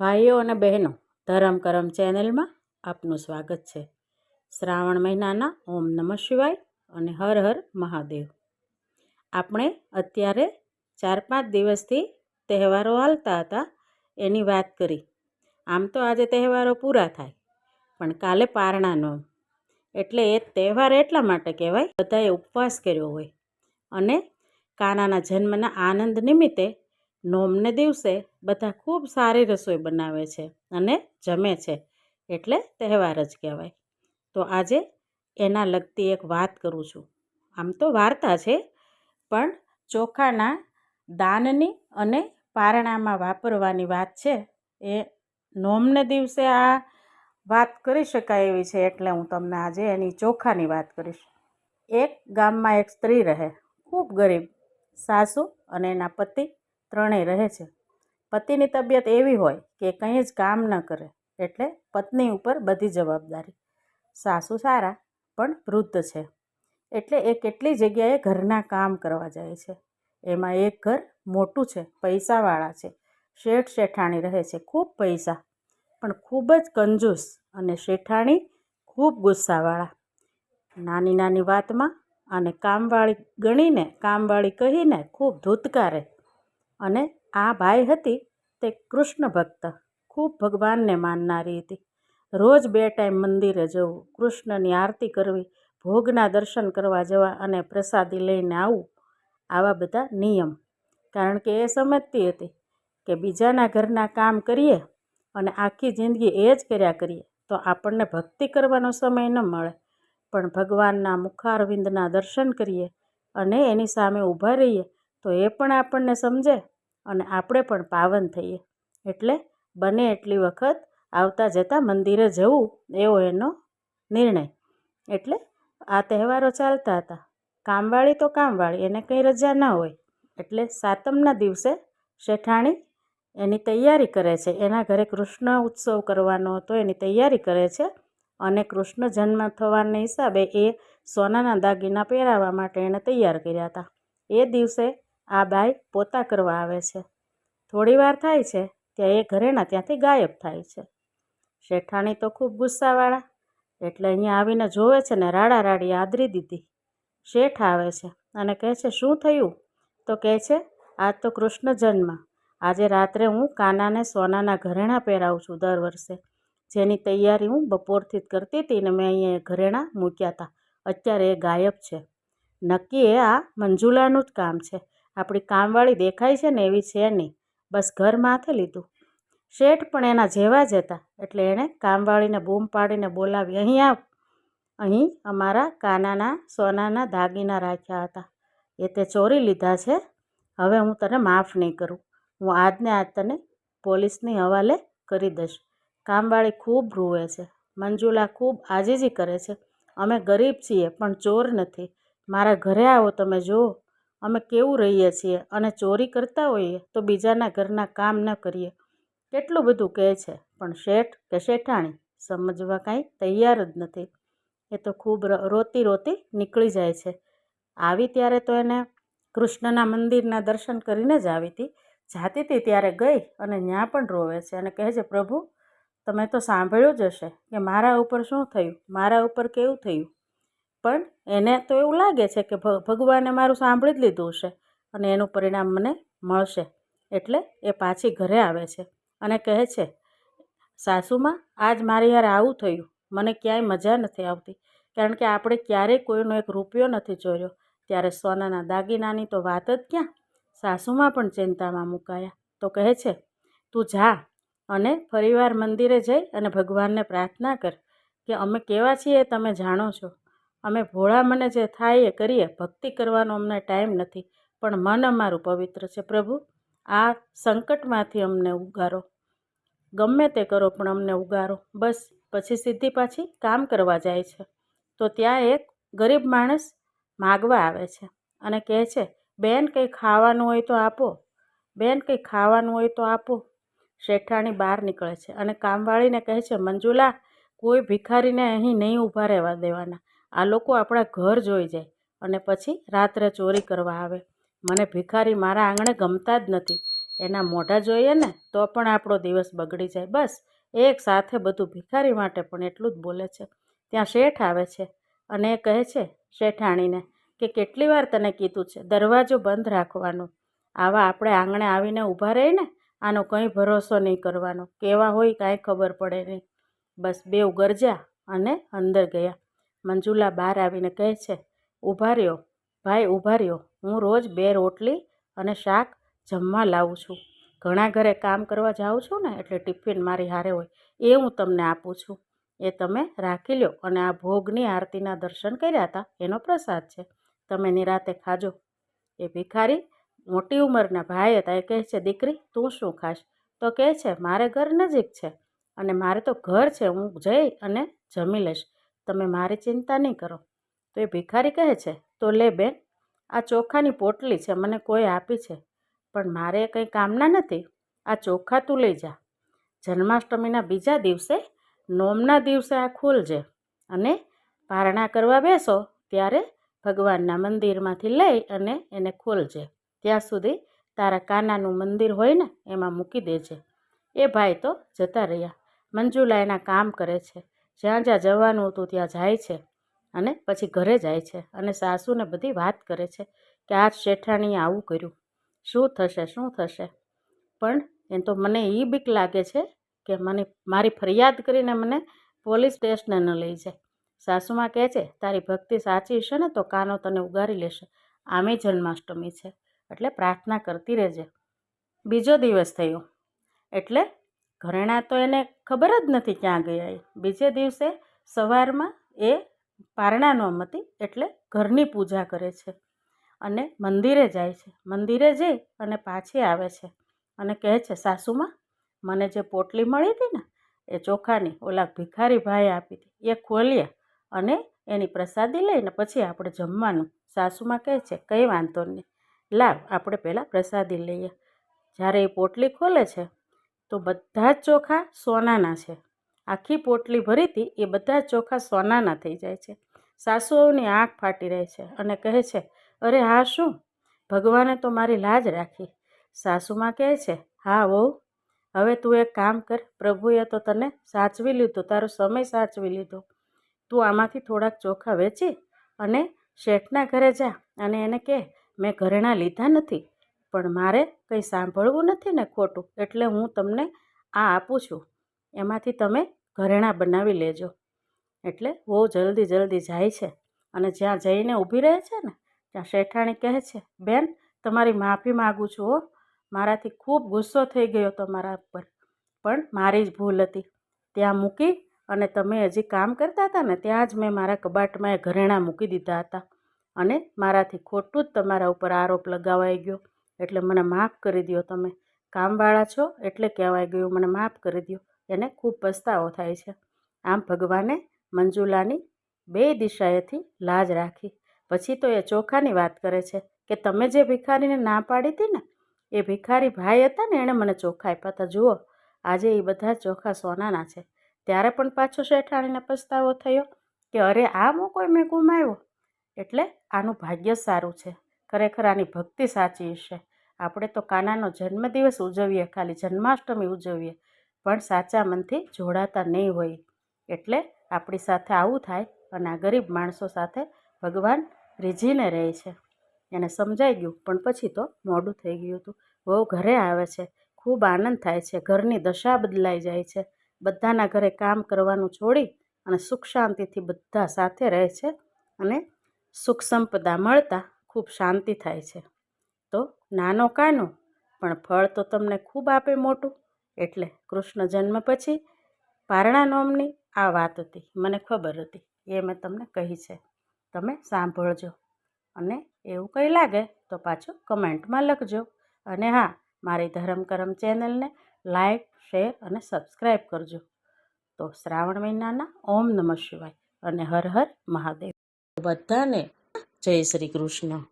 ભાઈઓ અને બહેનો, ધરમ કરમ ચેનલમાં આપનું સ્વાગત છે. શ્રાવણ મહિનાના ઓમ નમઃ શિવાય અને હર હર મહાદેવ. આપણે અત્યારે ચાર પાંચ દિવસથી તહેવારો હાલતા હતા, એની વાત કરી. આમ તો આજે તહેવારો પૂરા થાય, પણ કાલે પારણાનો એટલે એ તહેવાર એટલા માટે કહેવાય, બધાએ ઉપવાસ કર્યો હોય. અને કાનાના જન્મના આનંદ નિમિત્તે નોમને દિવસે બધા ખૂબ સારી રસોઈ બનાવે છે અને જમે છે, એટલે તહેવાર જ કહેવાય. તો આજે એના લગતી એક વાત કરું છું. આમ તો વાર્તા છે, પણ ચોખાના દાનની અને પારણામાં વાપરવાની વાત છે, એ નોમને દિવસે આ વાત કરી શકાય એવી છે, એટલે હું તમને આજે એની ચોખાની વાત કરીશ. એક ગામમાં એક સ્ત્રી રહે, ખૂબ ગરીબ, સાસુ અને એના પતિ ત્રણેય રહે છે. પતિની તબિયત એવી હોય કે કંઈ જ કામ ન કરે એટલે પત્ની ઉપર બધી જવાબદારી. સાસુ સારા, પણ વૃદ્ધ છે. એટલે એ કેટલી જગ્યાએ ઘરના કામ કરવા જાય છે. એમાં એક ઘર મોટું છે, પૈસાવાળા છે. શેઠ શેઠાણી રહે છે, ખૂબ પૈસા, પણ ખૂબ જ કંજૂસ અને શેઠાણી ખૂબ ગુસ્સાવાળા. નાની નાની વાતમાં અને કામવાળી ગણીને, કામવાળી કહીને ખૂબ ધૂતકારે. અને આ ભાઈ હતી તે કૃષ્ણ ભક્ત, ખૂબ ભગવાનને માનનારી હતી. રોજ બે ટાઈમ મંદિરે જવું, કૃષ્ણની આરતી કરવી, ભોગના દર્શન કરવા જવા અને પ્રસાદી લઈને આવવું, આવા બધા નિયમ. કારણ કે એ સમજતી હતી કે બીજાના ઘરના કામ કરીએ અને આખી જિંદગી એ જ કર્યા કરીએ, તો આપણને ભક્તિ કરવાનો સમય ન મળે. પણ ભગવાનના મુખારવિંદના દર્શન કરીએ અને એની સામે ઊભા રહીએ તો એ પણ આપણને સમજે અને આપણે પણ પાવન થઈએ. એટલે બને એટલી વખત આવતા જતાં મંદિરે જવું એવો એનો નિર્ણય. એટલે આ તહેવારો ચાલતા હતા. કામવાળી તો કામવાળી, એને કંઈ રજા ન હોય. એટલે સાતમના દિવસે શેઠાણી એની તૈયારી કરે છે. એના ઘરે કૃષ્ણ ઉત્સવ કરવાનો હતો, એની તૈયારી કરે છે અને કૃષ્ણ જન્મ થવાને હિસાબે એ સોનાના દાગીના પહેરાવવા માટે એણે તૈયાર કર્યા હતા. એ દિવસે આ બાઈ પોતા કરવા આવે છે. થોડી વાર થાય છે ત્યાં એ ઘરેણા ત્યાંથી ગાયબ થાય છે. શેઠાણી તો ખૂબ ગુસ્સાવાળા, એટલે અહીંયા આવીને જોવે છે ને રાડા રાડી આદરી દીધી. શેઠ આવે છે અને કહે છે, શું થયું? તો કહે છે, આજ તો કૃષ્ણ જન્મ. આજે રાત્રે હું કાનાને સોનાના ઘરેણાં પહેરાવું છું દર વર્ષે. જેની તૈયારી હું બપોરથી જ કરતી હતી ને મેં અહીંયા ઘરેણાં મૂક્યા હતા અત્યારે એ ગાયબ છે. નક્કી એ આ મંજુલાનું જ કામ છે. આપણી કામવાળી દેખાય છે ને એવી છે નહીં. બસ ઘર માથે લીધું. શેઠ પણ એના જેવા જ હતા, એટલે એણે કામવાળીને બૂમ પાડીને બોલાવી, અહીં આવ. અહીં અમારા કાનાના, સોનાના દાગીના રાખ્યા હતા. એ તે ચોરી લીધા છે. હવે હું તને માફ નહીં કરું. હું આજને આજ તને પોલીસની હવાલે કરી દઈશ. કામવાળી ખૂબ રૂવે છે. મંજુલા ખૂબ આજીજી કરે છે. અમે ગરીબ છીએ, પણ ચોર નથી. મારા ઘરે આવો તમે જુઓ. અમે કેવું રહીએ છીએ અને ચોરી કરતા હોઈએ તો બીજાના ઘરના કામ ન કરીએ. કેટલું બધું કહે છે, પણ શેઠ કે શેઠાણી સમજવા કાંઈ તૈયાર જ નથી. એ તો ખૂબ રોતી રોતી નીકળી જાય છે. આવી ત્યારે તો એને કૃષ્ણના મંદિરના દર્શન કરીને જ આવી હતી. જાતી હતી ત્યારે ગઈ અને ત્યાં પણ રોવે છે અને કહે છે, પ્રભુ, તમે તો સાંભળ્યું જ હશે કે મારા ઉપર શું થયું? મારા ઉપર કેવું થયું? પણ એને તો એવું લાગે છે કે ભગવાને મારું સાંભળી જ લીધું હશે અને એનું પરિણામ મને મળશે. એટલે એ પાછી ઘરે આવે છે અને કહે છે, સાસુમાં, આજ મારી યાર આવું થયું. મને ક્યાંય મજા નથી આવતી. કારણ કે આપણે ક્યારેય કોઈનો એક રૂપિયો નથી ચોર્યો. ત્યારે સોનાના દાગીનાની તો વાત જ ક્યાં? સાસુમાં પણ ચિંતામાં મુકાયા. તો કહે છે, તું જા અને ફરીવાર મંદિરે જઈ અને ભગવાનને પ્રાર્થના કર કે અમે કેવા છીએ તમે જાણો છો. અમે ભોળા મને જે થાય એ કરીએ, ભક્તિ કરવાનો અમને ટાઈમ નથી, પણ મન અમારું પવિત્ર છે. પ્રભુ, આ સંકટમાંથી અમને ઉગારો. ગમે તે કરો, પણ અમને ઉગારો. બસ, પછી સીધી પાછી કામ કરવા જાય છે. તો ત્યાં એક ગરીબ માણસ માગવા આવે છે અને કહે છે, બેન, કંઈ ખાવાનું હોય તો આપો. બેન, કંઈ ખાવાનું હોય તો આપો. શેઠાણી બહાર નીકળે છે અને કામવાળીને કહે છે, મંજુલા, કોઈ ભિખારીને અહીં નહીં ઊભા રહેવા દેવાના. આ લોકો આપણા ઘર જોઈ જાય અને પછી રાત્રે ચોરી કરવા આવે. મને ભિખારી મારા આંગણે ગમતા જ નથી. એના મોઢા જોઈએ ને તો પણ આપણો દિવસ બગડી જાય. બસ, એક સાથે બધું ભિખારી માટે પણ એટલું જ બોલે છે. ત્યાં શેઠ આવે છે અને એ કહે છે, શેઠાણીને, કે કેટલી વાર તને કીધું છે? દરવાજો બંધ રાખવાનો. આવા આપણે આંગણે આવીને ઊભા રહીને આનો કંઈ ભરોસો નહીં કરવાનો. કેવા હોય કાંઈ ખબર પડે નહીં. બસ બેવ ગરજા અને અંદર ગયા. મંજુલા બહાર આવીને કહે છે ઊભા રહ્યો, ભાઈ ઊભા રહ્યો. હું રોજ બે રોટલી અને શાક જમવા લાવું છું. ઘણા ઘરે કામ કરવા જાઉં છું ને એટલે ટિફિન મારી હારે હોય. એ હું તમને આપું છું. એ તમે રાખી લ્યો. અને આ ભોગની આરતીના દર્શન કર્યા હતા. એનો પ્રસાદ છે. તમે નિરાતે ખાજો. એ ભિખારી મોટી ઉંમરના ભાઈ હતા. એ કહે છે, દીકરી, તું શું ખાશ? તો કહે છે, મારે ઘર નજીક છે અને મારે તો ઘર છે. હું જઈ અને જમી લઈશ. તમે મારી ચિંતા નહીં કરો. તો એ ભિખારી કહે છે, તો લે બેન, આ ચોખાની પોટલી છે, મને કોઈ આપી છે, પણ મારે કંઈ કામના નથી, આ ચોખા તું લઈ જા. જન્માષ્ટમીના બીજા દિવસે, નોમના દિવસે આ ખોલજે અને પારણા કરવા બેસો, ત્યારે ભગવાનના મંદિરમાંથી લઈ અને એને ખોલજે. ત્યાં સુધી તારા કાનાનું મંદિર હોય ને, એમાં મૂકી દેજે. એ ભાઈ તો જતા રહ્યા. મંજુલા એના કામ કરે છે. જ્યાં જ્યાં જવાનું હતું ત્યાં જાય છે અને પછી ઘરે જાય છે અને સાસુને બધી વાત કરે છે કે આ શેઠાણીએ આવું કર્યું. શું થશે શું થશે? પણ એમ તો મને એ બીક લાગે છે કે મને, મારી ફરિયાદ કરીને મને પોલીસ સ્ટેશને ન લઈ જાય. સાસુમાં કહે છે, તારી ભક્તિ સાચી હશે ને, તો કાનો તને ઉગારી લેશે. આમે જન્માષ્ટમી છે. એટલે પ્રાર્થના કરતી રહેજે. બીજો દિવસ થયો. એટલે ઘરેણા તો એને ખબર જ નથી ક્યાં ગયા એ. બીજે દિવસે સવારમાં એ પારણા નોમતી એટલે ઘરની પૂજા કરે છે અને મંદિરે જાય છે. મંદિરે જઈ અને પાછી આવે છે અને કહે છે, સાસુમાં, મને જે પોટલી મળી હતી ને, એ ચોખાની, ઓલા ભિખારી ભાઈ આપી હતી, એ ખોલીએ અને એની પ્રસાદી લઈને પછી આપણે જમવાનું. સાસુમાં કહે છે, કંઈ વાંધો નહીં, લાવ, આપણે પહેલાં પ્રસાદી લઈએ. જ્યારે એ પોટલી ખોલે છે તો બધા જ ચોખા સોનાના છે. આખી પોટલી ભરી હતી એ બધા જ ચોખા સોનાના થઈ જાય છે. સાસુઓની આંખ ફાટી રહે છે અને કહે છે, અરે હા, શું? ભગવાને તો મારી લાજ રાખી. સાસુમાં કહે છે, હા, વહુ, હવે તું એક કામ કર, પ્રભુએ તો તને સાચવી લીધું, તારો સમય સાચવી લીધો. તું આમાંથી થોડાક ચોખા વેચી અને શેઠના ઘરે જા અને એને કહે, મેં ઘરેણાં લીધા નથી. પણ મારે કંઈ સાંભળવું નથી ને ખોટું, એટલે હું તમને આ આપું છું. એમાંથી તમે ઘરેણાં બનાવી લેજો. એટલે બહુ જલ્દી જલ્દી જાય છે અને જ્યાં જઈને ઊભી રહે છે ને, ત્યાં શેઠાણી કહે છે, બેન, તમારી માફી માગું છું હો. મારાથી ખૂબ ગુસ્સો થઈ ગયો તમારા ઉપર પણ મારી જ ભૂલ હતી. ત્યાં મૂકી અને તમે હજી કામ કરતા હતા ને, ત્યાં જ મેં મારા કબાટમાં એ ઘરેણાં મૂકી દીધા હતા. અને મારાથી ખોટું જ તમારા ઉપર આરોપ લગાવાઈ ગયો. એટલે મને માફ કરી દો તમે. કામવાળા છો એટલે કહેવાય ગયું, મને માફ કરી દો એને ખૂબ પસ્તાવો થાય છે. આમ ભગવાને મંજુલાની બે દિશાએથી લાજ રાખી. પછી તો એ ચોખાની વાત કરે છે કે તમે જે ભિખારીને ના પાડી હતી ને, એ ભિખારી ભાઈ હતા ને, એણે મને ચોખા આપ્યા હતા. જુઓ, આજે એ બધા ચોખા સોનાના છે. ત્યારે પણ પાછો શેઠાણીને પસ્તાવો થયો કે અરે, આ મોકો મેં ગુમાવ્યો? એટલે આનું ભાગ્ય સારું છે. ખરેખર આની ભક્તિ સાચી છે. આપણે તો કાનાનો જન્મદિવસ ઉજવીએ, ખાલી જન્માષ્ટમી ઉજવીએ, પણ સાચા મનથી જોડાતા નહીં હોય. એટલે આપણી સાથે આવું થાય અને આ ગરીબ માણસો સાથે ભગવાન રીઝીને રહે છે. એને સમજાઈ ગયું, પણ પછી તો મોડું થઈ ગયું હતું. બહુ ઘરે આવે છે. ખૂબ આનંદ થાય છે. ઘરની દશા બદલાઈ જાય છે. બધાના ઘરે કામ કરવાનું છોડી અને સુખ શાંતિથી બધા સાથે રહે છે અને સુખ સંપદા મળતા ખૂબ શાંતિ થાય છે. નાનો કાનો, પણ ફળ તો તમને ખૂબ આપે મોટું. એટલે કૃષ્ણ જન્મ પછી પારણા નોમની આ વાત હતી, મને ખબર હતી, એ મેં તમને કહી છે. તમે સાંભળજો. અને એવું કંઈ લાગે તો પાછું કમેન્ટમાં લખજો. અને હા, મારી ધરમ કરમ ચેનલને લાઈક, શેર અને સબસ્ક્રાઈબ કરજો. તો શ્રાવણ મહિનાના ઓમ નમઃ શિવાય. અને હર હર મહાદેવ. બધાને જય શ્રી કૃષ્ણ.